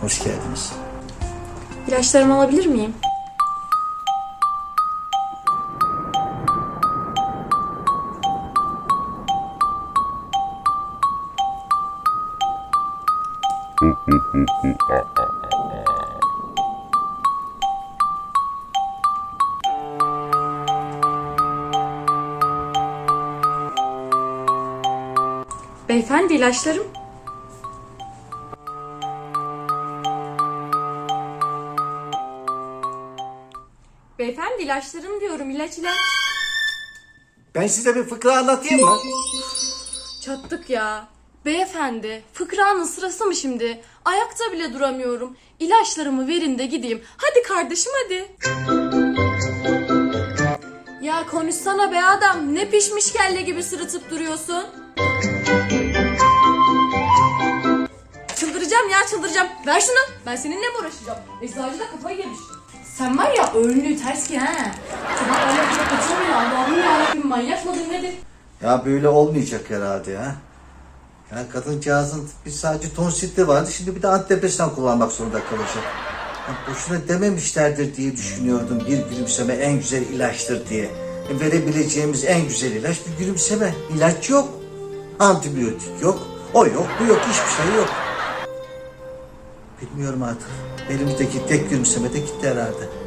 Hoş geldiniz. İlaçlarımı alabilir miyim? Beyefendi ilaçlarım. Beyefendi ilaçlarım diyorum ilaç ilaç. Ben size bir fıkra anlatayım mı? Çattık ya. Beyefendi, fıkranın sırası mı şimdi? Ayakta bile duramıyorum. İlaçlarımı verin de gideyim. Hadi kardeşim hadi. Ya konuşsana be adam. Ne pişmiş kelle gibi sırıtıp duruyorsun? Çıldıracağım ya çıldıracağım. Ver şunu. Ben seninle mi uğraşacağım? Eczacı da kafayı yemiş. Sen var ya önlüğü ters ki ha. Çabuk öyle bir kaçırmıyor. Allah'ım yarabbim manyak mıdır nedir? Ya böyle olmayacak herhalde ha. Ya kadıncağızın bir sadece tonsitli vardı. Şimdi bir de antidepresan kullanmak zorunda kalacak. Ya boşuna dememişlerdir diye düşünüyordum. Bir gülümseme en güzel ilaçtır diye. E, verebileceğimiz en güzel ilaç bir gülümseme. İlaç yok. Antibiyotik yok. O yok, bu yok, hiçbir şey yok. Bilmiyorum artık. Elimizdeki tek gülümseme de gitti herhalde.